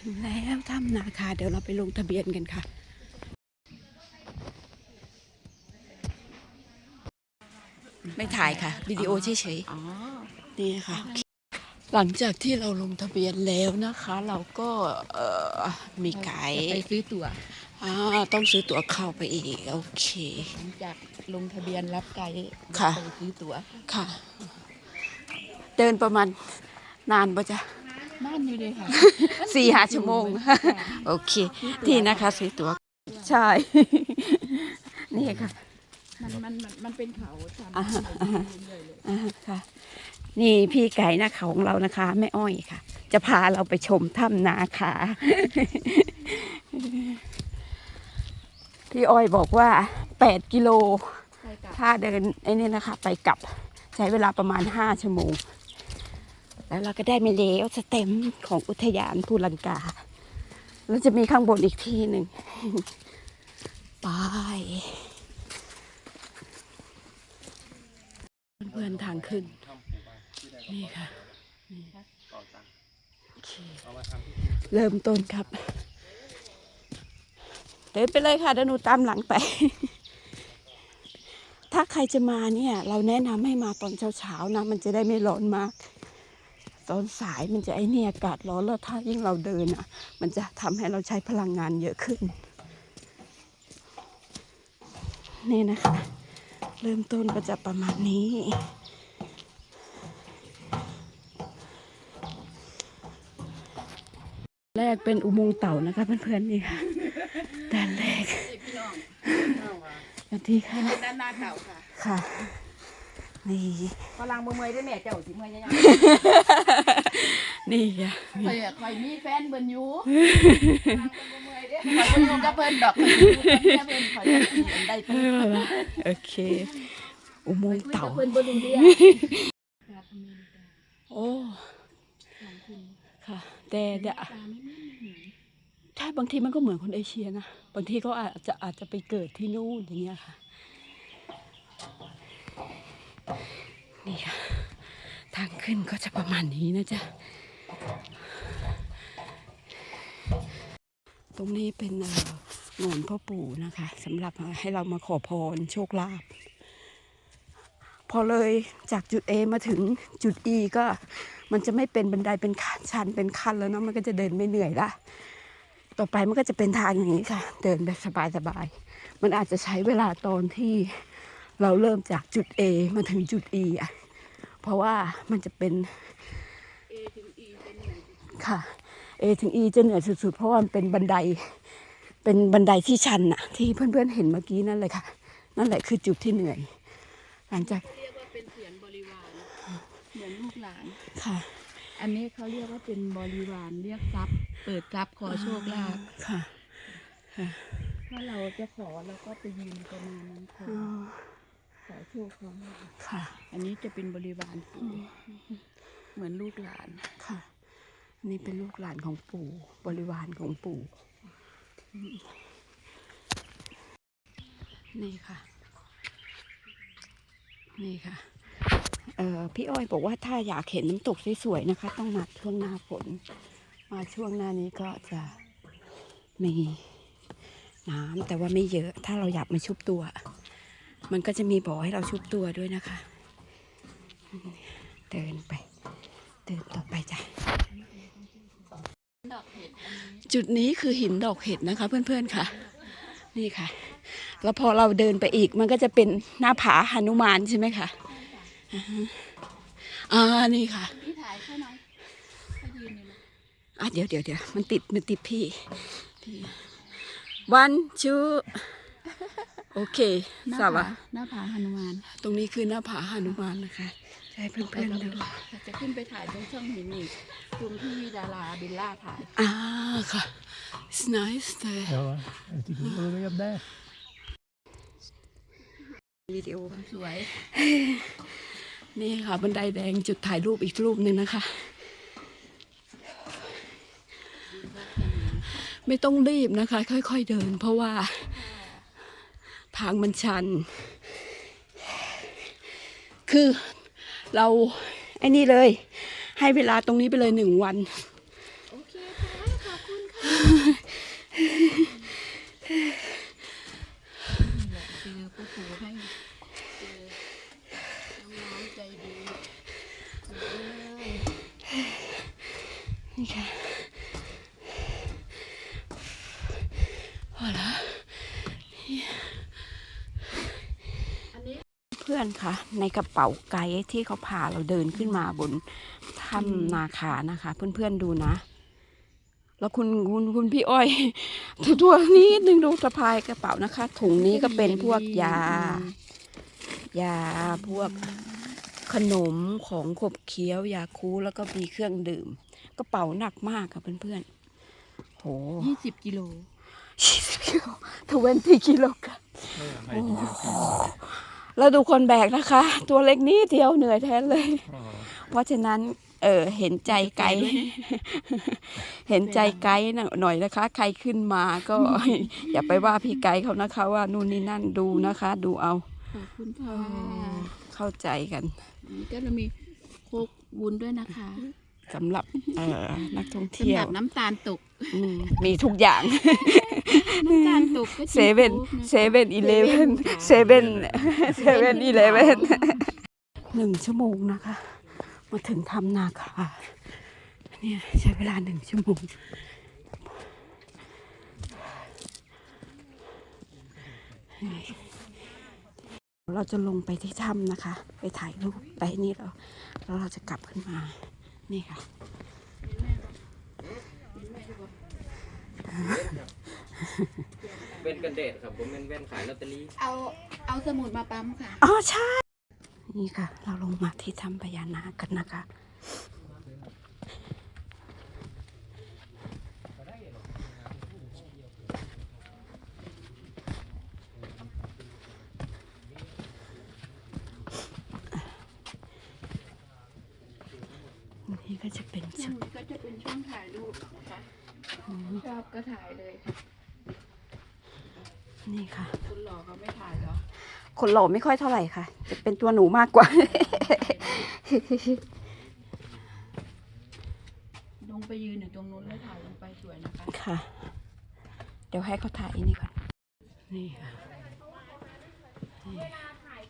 ถึงแล้วถ้ำนาคาเดี๋ยวเราไปลงทะเบียนกันค่ะ ไม่ถ่ายค่ะวิดีโอเฉยอ๋อๆนี่ค่ะ หลังจากที่เราลงทะเบียนแล้วนะคะ เราก็เอ่อมีไกด์ไปซื้อตั๋วอ่าต้องซื้อตั๋วเข้าไปอีก โอเค หลังจากลงทะเบียนรับไกด์ค่ะ ไปซื้อตั๋วค่ะ เดินประมาณนานปะจ๊ะ บ้านอยู่เลยค่ะสี่ห้าชั่วโมง โอเค ที่นะคะซื้อตั๋วใช่ นี่ค่ะ มันมันมันมันเป็นเขาชันอ่าฮะไปเรื่อยๆเลยอ่าค่ะ นี่พี่ไก่หน้าเขาของเรานะคะแม่อ้อยค่ะ จะพาเราไปชมถ้ำนาคา พี่อ้อยบอกว่าแปดกิโล ไปกลับถ้าเดินไอ้นี่นะคะ ไปกลับใช้เวลาประมาณห้าชั่วโมง แล้วเราก็ได้มาแล้วสเต็มของอุทยานภูลังกา แล้วจะมีข้างบนอีกที่หนึ่งไปเพื่อนทางขึ้น นี่ค่ะเคเริ่มต้นครับ เดินไปเลยค่ะเดี๋ยวหนูตามหลังไป ถ้าใครจะมาเนี่ย เราแนะนำให้มาตอนเช้าๆนะ มันจะได้ไม่ร้อนมาก ตอนสายมันจะไอเนี่ยอากาศร้อนแล้วถ้ายิ่งเราเดินอะ มันจะทำให้เราใช้พลังงานเยอะขึ้น นี่นะคะ เริ่มต้นก็จะประมาณนี้แรกเป็นอุโมงค์เต่านะคะเพื่อนๆนี่ค่ะด้านแรกสวัสดีค่ะด้านหน้าเก่าค่ะค่ะ นี่พลังมือเมยได้แม่เจ้าสิเมยยังนี่ค่ะคอยคอยมีแฟนเบิ่นอยู่มือเมยเด้คอยบ่อยู่กับเพิ่นดอกคอยอยู่กับเพิ่นคอยจะสิอันใดเพิ่นโอเค อุโมงค์เต่าเพิ่นบ่รู้เรื่องโอ้ค่ะ แต่เดี๋ยวใช่บางทีมันก็เหมือนคนเอเชียนะ บางทีก็อาจจะอาจจะไปเกิดที่นู่นอย่างเงี้ยค่ะ นี่ค่ะ ทางขึ้นก็จะประมาณนี้นะจ๊ะ ตรงนี้เป็นเอ่อหงอนพ่อปู่นะคะสำหรับให้เรามาขอพรโชคลาภพอเลยจากจุด A มาถึงจุด E ก็มันจะไม่เป็นบันไดเป็นขันชันเป็นขั้นแล้วเนาะมันก็จะเดินไม่เหนื่อยละต่อไปมันก็จะเป็นทางอย่างนี้ค่ะ เดินแบบสบายๆมันอาจจะใช้เวลาตอนที่ เราเริ่มจากจุด A มาถึงจุด E อะ เพราะว่ามันจะเป็นค่ะ A ถึง E จะเหนื่อยสุดๆ เพราะว่ามันเป็นบันได เป็นบันไดที่ชันอะที่เพื่อนๆเห็นเมื่อกี้นั่นเลยค่ะ นั่นแหละคือจุดที่เหนื่อย หลังจากเรียกว่าเป็นเสียนบริวาร เหมือนลูกหลาน ค่ะ อันนี้เขาเรียกว่าเป็นบริวารเรียกทรัพย์ เปิดทรัพย์ขอโชคลาภ ค่ะ ถ้าเราจะขอเราก็ไปยืนประมาณนั้นขอ อ๋อขอโชคขอลาภค่ะ อันนี้จะเป็นบริวารปู่เหมือนลูกหลานค่ะอันนี้เป็นลูกหลานของปู่ บริวารของปู่ นี่ค่ะ นี่ค่ะเอ่อพี่อ้อยบอกว่าถ้าอยากเห็นน้ำตกสวยๆนะคะ ต้องมาช่วงหน้าฝนมาช่วงหน้านี้ก็จะมีน้ำแต่ว่าไม่เยอะ ถ้าเราอยากมาชุบตัว มันก็จะมีบ่อให้เราชุบตัวด้วยนะคะ เดินไป เดินต่อไปจ้ะดอกเห็ดจุดนี้คือหินดอกเห็ดนะคะ เพื่อนๆค่ะ นี่ค่ะ แล้วพอเราเดินไปอีกมันก็จะเป็นหน้าผาหนุมานใช่ไหมคะอ่าฮะอ่านี่ค่ะพี่ถ่ายเขาหน่อยเขายืนอยู่นะอะเดี๋ยวเดี๋ยวเดี๋ยวมันติดมันติดพี่พี่วันชู โอเคหน้าทราบผาว่าหน้าผาหนุมานตรงนี้คือหน้าผาหนุมานนะคะให้เพื่อนๆดูจะขึ้นไปถ่ายตรงช่องหินอีกตรงที่ดาราบิลล่าถ่าย อ่าค่ะ it's nice there Ja, jag tycker det var det där. วิดีโอ สวย นี่ค่ะบันไดแดงจุดถ่ายรูปอีกรูปหนึ่งนะคะ ไม่ต้องรีบนะคะ ค่อย ๆเดิน เพราะว่า ทางมันชัน คือเราไอ้นี่เลย ให้เวลาตรงนี้ไปเลยหนึ่งวัน โอเคค่ะ ขอบคุณค่ะ อนค่ะในกระเป๋าไกด์ที่เขาพาเราเดินขึ้นมาบนถ้ำนาคานะคะ เพื่อนๆดูนะ แล้วคุณคุณคุณพี่อ้อยตัวนี้หนึ่งดูสะพายกระเป๋านะคะ ถุงนี้ก็เป็นพวกยายาพวกขนมของขบเคี้ยวยาคูแล้วก็มีเครื่องดื่ม กระเป๋าหนักมากค่ะเพื่อนๆโหยี่สิบกิโลยี่สิบกิโลทเวนตี้กิโลกรัมโอ้โห แล้วดูคนแบกนะคะ ตัวเล็กนี้เดียวเหนื่อยแทนเลย เพราะฉะนั้น เออเห็นใจไกด์เห็นใจไกด์หน่อยนะคะ ใครขึ้นมาก็ อย่าไปว่าพี่ไกด์เขานะคะ ว่านู่นนี่นั่นดูนะคะ ดูเอาขอบคุณค่ะเข้าใจกันอันนี้ก็จะมีโคกวุ้นด้วยนะคะ สำหรับเอ่อนักท่องสำเที่หยรัวบน้ำตาลตกอืมมีทุกอย่าง น้ำตาลตกก็จะมีเซเว่นโค้กนะคะเซเว่นอีเลเว่นค่ะเซเว่นเซเว่นอีเลเว่นหนึ่งชั่วโมงนะคะ มาถึงทำนาคาเนี่ยใช้เวลาหนึ่งชั่วโมง เราจะลงไปที่ถ้ำนะคะ ไปถ่ายรูปไปนี่เราแล้วเราจะกลับขึ้นมา นี่ค่ะเว้นกันเดทครับผมเป็นเว้นขายลอตเตอรี่เอาเอาสมุดมาปั๊มค่ะ อ๋อใช่ นี่ค่ะ เราลงมาที่ถ้ำพญานาคกันนะคะ นี่ก็จะเป็น ช่ จุ วง ด นี้ก็จะเป็นช่วงถ่ายรูปนะคะช อบก็ถ่ายเลยค่ะนี่ค่ะ คุณหล่อเขาไม่ถ่ายเหรอคนหล่อไม่ค่อยเท่าไหร่ค่ะ จะเป็นตัวหนูมากกว่า ลงไปยืนอยู่ตรงนู้นแล้วถ่ายลงไปสวยนะคะ ค่ะ เดี๋ยวให้เขาถ่ายอันนี้ก่อน นี่ค่ะ นี่ถ่าย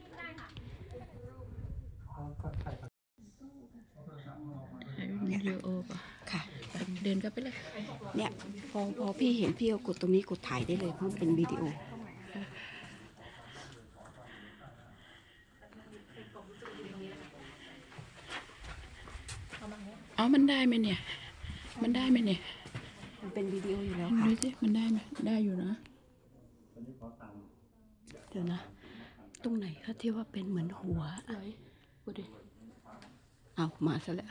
วิ ดีโอป่ะค่ะ เดินก็ไปเลย เนี่ยพอพอพี่เห็นพี่ก็กดตรงนี้กดถ่ายได้เลยเพราะมันเป็นวิดีโอเอ๋อมันได้ไหมเนี่ย มันได้ไหมเนี่ย มันเป็นวิดีโออยู่แล้วดูค่ะสิมันได้ไหมได้อยู่นะ เดี๋ยวนะ ตรงไหนคะที่ว่าเป็นเหมือนหัวสวยพูดดิเอามาซะแล้ว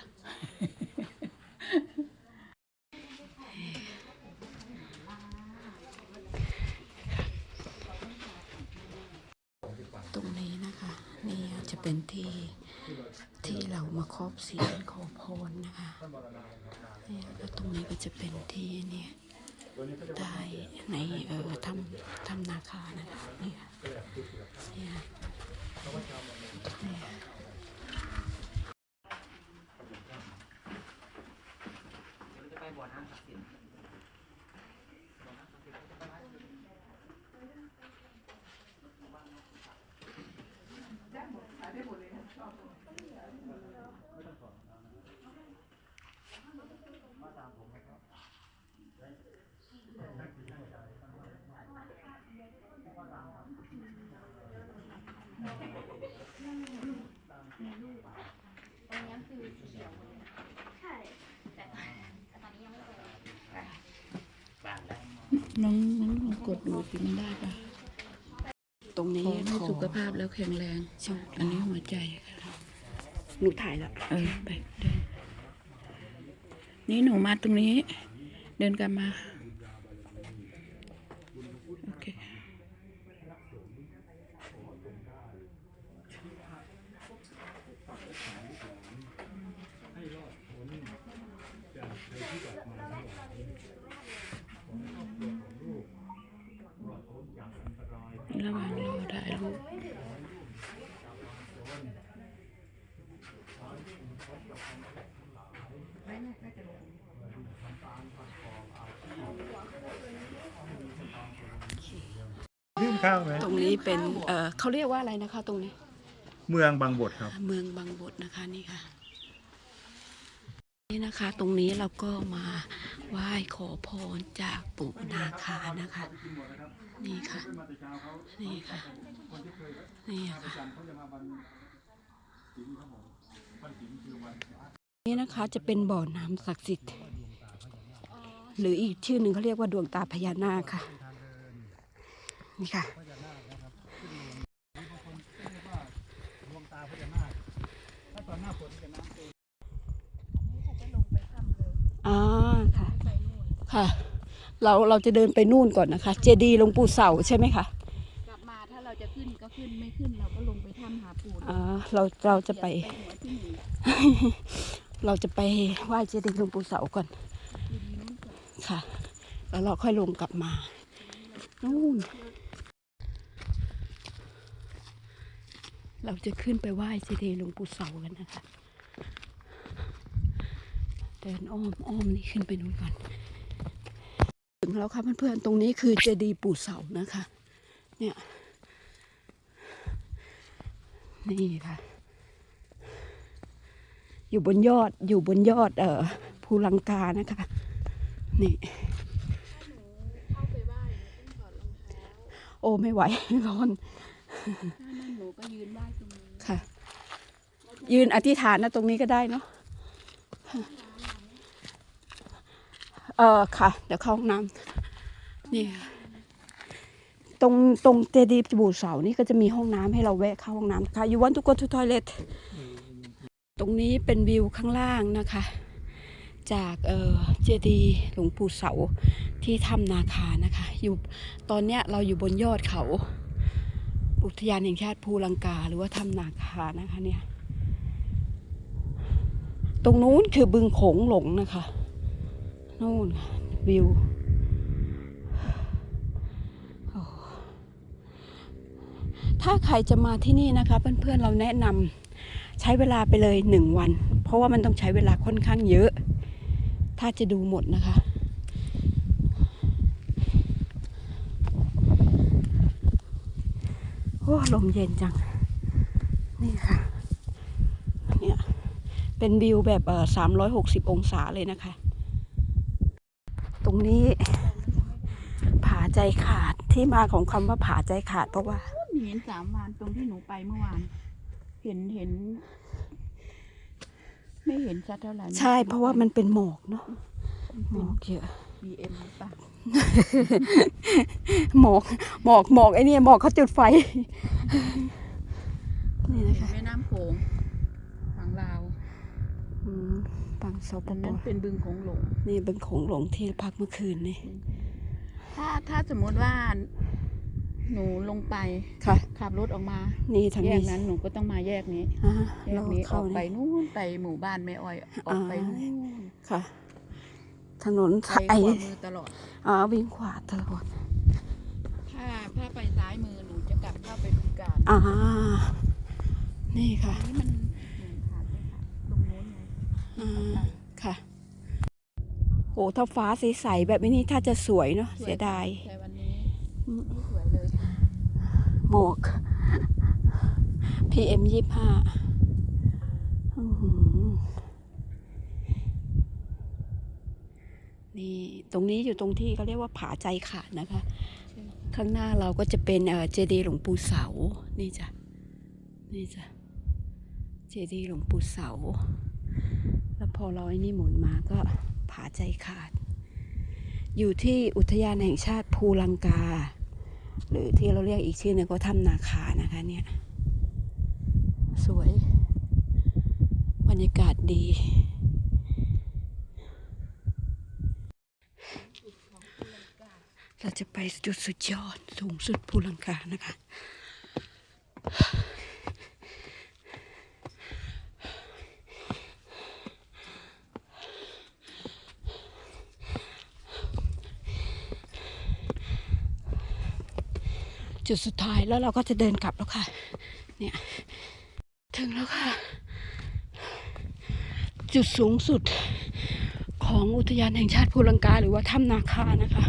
ตรงนี้นะคะ นี่จะเป็นที่ที่เรามาครอบเสียนขอพรนะคะเนี่ยแล้วตรงนี้ก็จะเป็นที่เนี่ยได้ในเอ่อทำทำนาคานะคะเนี่ยเนี่ยเนี่ย จะไปบ่อน้ำศักดิ์สิทธิ์ น้องน้องลองกดดูสิมันได้ปะตรงขนี้อให้ขอสุขภาพแล้วแข็งแรงโชคอันนี้หัวใจค่ะหนูถ่ายแล้วเออไปเดินนี่หนูมาตรงนี้ เดินกลับมา โอเค ระหว่างรอถ่ายรูป ยื่ นข้าวไหมตรงนี้เป็นเออเขาเรียกว่าอะไรนะคะ ตรงนี้ เมืองบางบทครับ เมืองบางบทนะคะนี่ค่ะ นี่นะคะ ตรงนี้เราก็มาไหว้ขอพรจากปู่นาคานะคะ นี่ค่ะ นี่ค่ะ นี่ค่ะนี่นะคะจะเป็นบ่อน้ำศักดิ์สิทธิ์ หรืออีกชื่อหนึ่งเขาเรียกว่าดวงตาพญานาคค่ะ นี่ค่ะอ่าค่ะ ค่ะ เราเราจะเดินไปนู่นก่อนนะคะ เจดีย์หลวงปู่เสาใช่ไหมคะ กลับมาถ้าเราจะขึ้นก็ขึ้นไม่ขึ้นเราก็ลงไปถ้ำหาปู่อ่าเราเราจะไปหัวที่หนึ่งเราจะไปไหว้เจดีย์หลวงปู่เสาก่อนดินนู้นก่อนค่ะ แล้วเราค่อยลงกลับมา นู่น เราจะขึ้นไปไหว้เจดีย์หลวงปู่เสากันนะคะ เดินอ้อมอ้อมนี่ขึ้นไปนู่นก่อน ถึงแล้วค่ะเพื่อนๆ ตรงนี้คือเจดีย์ปู่เสานะคะ เนี่ย นี่ค่ะ อยู่บนยอดอยู่บนยอด เอ่อภูลังกานะคะ นี่เข้าไปไหว้ต้องถอดรองเท้าโอ้ไม่ไหวร้อนถ้านั่นหนู ก็ยืนไหว้ตรงนี้ค่ะ ยืนอธิษฐานนะตรงนี้ก็ได้เนาะเออค่ะ เดี๋ยวเข้าห้องน้ำนี่ตรงตรงเจดีย์บูเสานี่ก็จะมีห้องน้ำให้เราแวะเข้าห้องน้ำค่ะ you want to go to toilet ตรงนี้เป็นวิวข้างล่างนะคะ จากเออเจดีย์หลวงปู่เสาที่ถ้ำนาคานะคะ อยู่ตอนเนี้ยเราอยู่บนยอดเขา อุทยานแห่งชาติภูลังกาหรือว่าถ้ำนาคานะคะเนี่ย ตรงนู้นคือบึงโขงหลงนะคะนู่นวิวถ้าใครจะมาที่นี่นะคะเพื่อนๆเราแนะนำใช้เวลาไปเลยหนึ่งวัน เพราะว่ามันต้องใช้เวลาค่อนข้างเยอะ ถ้าจะดูหมดนะคะ โอ้ลมเย็นจัง นี่ค่ะ เนี่ยเป็นวิวแบบเอ่อสามร้อยหกสิบองศาเลยนะคะ ตรงนี้ ผาใจขาดที่มาของคำว่าผาใจขาดเพราะว่าเห็นสามวานตรงที่หนูไปเมื่อวาน เห็นเห็น ไม่เห็นชัดเท่าไหร่นะใช่เพราะว่ามันเป็นหมอกเนาะหมอกเยอะบีเอ็มป่ะ หมอกหมอกหมอกไอ้เนี่ยหมอกเขาจุดไฟ นี่เห็นะนคะแม่น้ำโขงฝั่งลาวอืมปังสปตรงปนั้นเป็นบึงโขงหลง นี่เป็นของหลวงที่พักเมื่อคืนนี่ ถ้าถ้าสมมติว่า หนูลงไปค่ะ ขับรถออกมา นี่ทางแยนี้กนั้นหนูก็ต้องมาแยกนี้ อ่าแยเรากนี้อเข้าอกไปนี่ นู่นไปหมู่บ้านแม่อ้อยออกไปอ่านู่นค่ะ ถนนไปไอขวามือตลอดอ่าวิ่งขวาตลอดถ้าถ้าไปซ้ายมือหนูจะกลับเข้าไปบึงการอ่านี่ค่ะอันนี้มันหนูขาดไปค่ะตรงโน้นไงอ่าค่ะโหถ้าฟ้าใสๆแบบนี้ถ้าจะสวยเนาะเสียดาย แต่วันนี้อืมไม่สวยเลย หมอก PM ยี่ห้า นี่ตรงนี้อยู่ตรงที่เขาเรียกว่าผาใจขาดนะคะ ข้างหน้าเราก็จะเป็นเจดีย์หลวงปู่เสา นี่จ้ะ นี่จ้ะ เจดีย์หลวงปู่เสา แล้วพอเราไอ้นี่หมุนมาก็ผาใจขาด อยู่ที่อุทยานแห่งชาติภูลังกา หรือที่เราเรียกอีกชื่อนึงก็ถ้ำนาคานะคะเนี่ย สวย บรรยากาศดี เราจะไปจุดสุดยอดสูงสุดภูลังกานะคะ จุดสุดท้ายแล้วเราก็จะเดินกลับแล้วค่ะ เนี่ย ถึงแล้วค่ะ จุดสูงสุดของอุทยานแห่งชาติภูลังกาหรือว่าถ้ำนาคานะคะ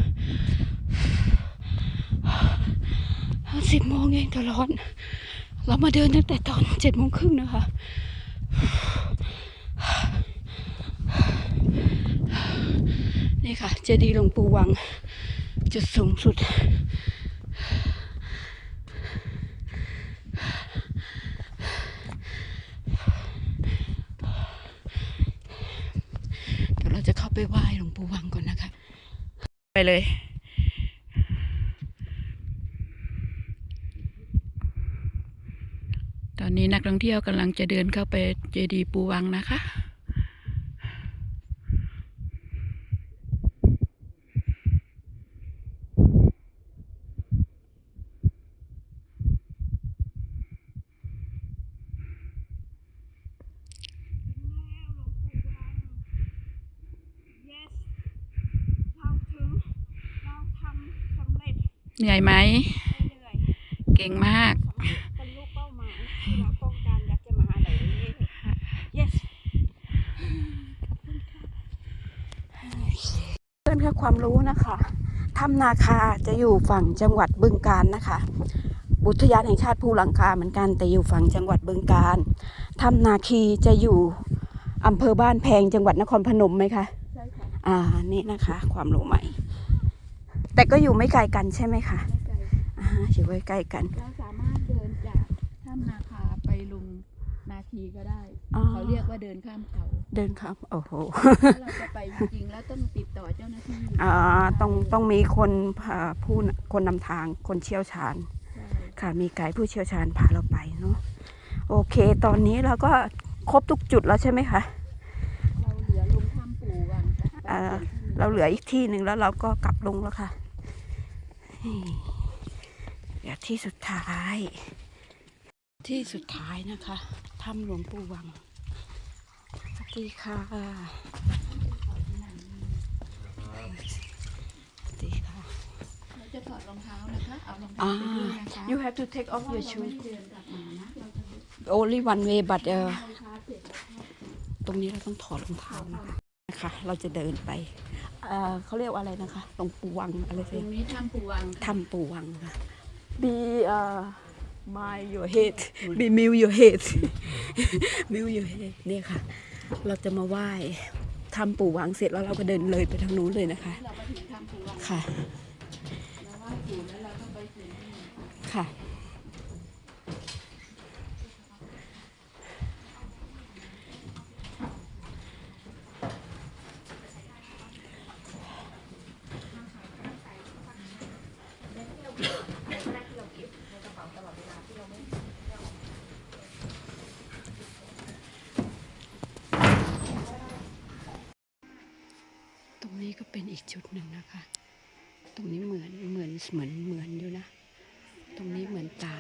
สิบโมงเองตลอดเรามาเดินตั้งแต่ตอนเจ็ดโมงครึ่งนะคะ นี่ค่ะ เจดีย์หลวงปู่วัง จุดสูงสุด เดี๋ยวเราจะเข้าไปไหว้หลวงปู่วังก่อนนะคะ ไปเลย ต อนนี้นักท่องเที่ยวกำลังจะเดินเข้าไปเจดีย์ปูวังนะคะเราถึงเราทำสำเร็จเหนื่อยไหมไม่เหนื่อยเก่งมาก บรรลุเป้าหมายที่เราต้องการอยากจะมาหาไหน yes เพื่อนค่ะความรู้นะคะถ้ำนาคาจะอยู่ฝั่งจังหวัดบึงกาฬนะคะ อุทยานแห่งชาติภูลังกาเหมือนกัน แต่อยู่ฝั่งจังหวัดบึงกาฬถ้ำนาคีจะอยู่อำเภอบ้านแพงจังหวัดนครพนมไหมคะใช่ค่ะอ่านี่นะคะ ความรู้ใหม่ แต่ก็อยู่ไม่ไกลกันใช่ไหมคะไม่ไกลอ่าอยู่ใกล้ๆกัน เราสามารถเดินจากถ้ำนาคาไปลุงนาคีก็ได้ อ๋อ เขาเรียกว่าเดินข้ามเขาเดินครับโอ้โหถ้าเราจะไปจริงๆแล้วต้องติดต่อเจ้าหน้าที่อ่าต้องต้องมีคนพาผู้คนนำทางคนเชี่ยวชาญใช่ค่ะมีไกด์ผู้เชี่ยวชาญพาเราไปเนาะโอเค ตอนนี้เราก็ครบทุกจุดแล้วใช่ไหมคะเราเหลือลงถ้ำปู่วังจะไปอ่าที่เราเหลืออีกที่หนึ่งแล้วเราก็กลับลงแล้วค่ะนี่เดี๋ยวที่สุดท้าย ที่สุดท้ายนะคะถ้ำหลวงปู่วังสวัส ดีค่ะสวัสดีค่ะเราจะถอดรองเท้านะคะ เอารองเท้าอ่าไปด้วยนะคะ you have to take off เพราะ your เราไม่ shoes ได้เดินกลับมานะเราจะ only one way but เออรองเท้าเสร็จแล้วก็ตรงนี้เราต้องถอดรองเท้านะคะนะคะเราจะเดินไปเอ่อเขาเรียกว่าอะไรนะคะหลวงปู่วังอะไรตสิรงนี้ถ้ำปู่วังค่ะถ้ำปู่วังค่ะ be uh my your head be mil your head mil your head เนี่ยค่ะ เราจะมาไหว้ทำปู่วังเสร็จแล้วเราก็เดินเลยไปทางนู้นเลยนะคะ เรามาถึงถ้ำปูวังค่ะ แล้วไหว้ปู่แล้วเราก็ไปถึง ค่ะ ตรงนี้ก็เป็นอีก จุดหนึ่งนะคะ ตรงนี้เหมือนเหมือนเหมือนเหมือนอยู่นะ ตรงนี้เหมือนตา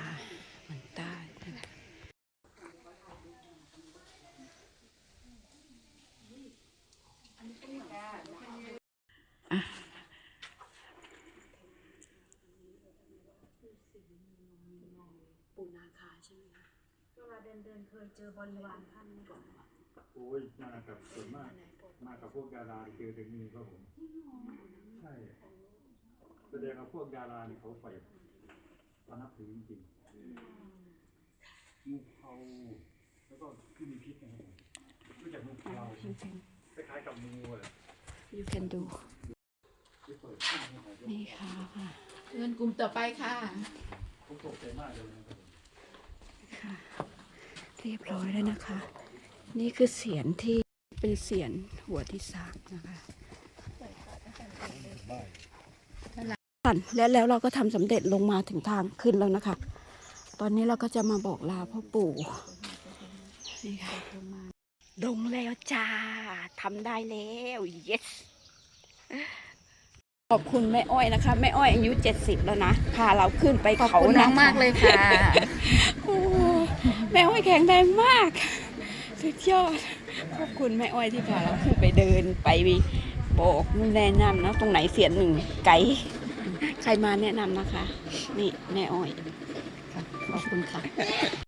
เหมือนตานะคะอะปูนาคาใช่ไหมคะเวลาเดินเดินเคยเจอบริวารท่านไหมคะ โอ้ยมากับส่วนมาก มากับพวกดาราเจอถึงนี่ครับผมใช่แสดงว่าพวกดาราเนี่ยเขาใฝ่เขานับถือจริงๆงูเขาแล้วก็ที่มีพิษนะครับผมรู้จักงูเขา you can คล้ายๆกับงูอะ you can do ที่เปิดข้างให้หน่อยนี่ค่ะเดินกลุ่มต่อไปค่ะผมตกใจมากเลยนะครับผมค่ะ เรียบร้อยแล้วนะคะ นี่คือเสียนที่เป็นเสียนหัวที่สามนะคะสั่นแล้วแล้วเราก็ทำสำเร็จลงมาถึงทางขึ้นแล้วนะคะ ตอนนี้เราก็จะมาบอกลาพ่อปู่นี่ค่ะลงแล้วจ้าทำได้แล้ว yes ขอบคุณแม่อ้อยนะคะแม่อ้อยอายุ 70 แล้วนะพาเราขึ้นไปขอบเขาคุณน้องนะคะมากเลยค่ะโอ้แม่อ้อยแข็งแรงมาก สุดยอดขอบคุณแม่อ้อยที่พาเราขึ้นไปเดินไปบอกแนะนำนะตรงไหนเสียนหนึ่งไกด์ใครมาแนะนำนะคะ นี่แม่อ้อยขอบคุณค่ะ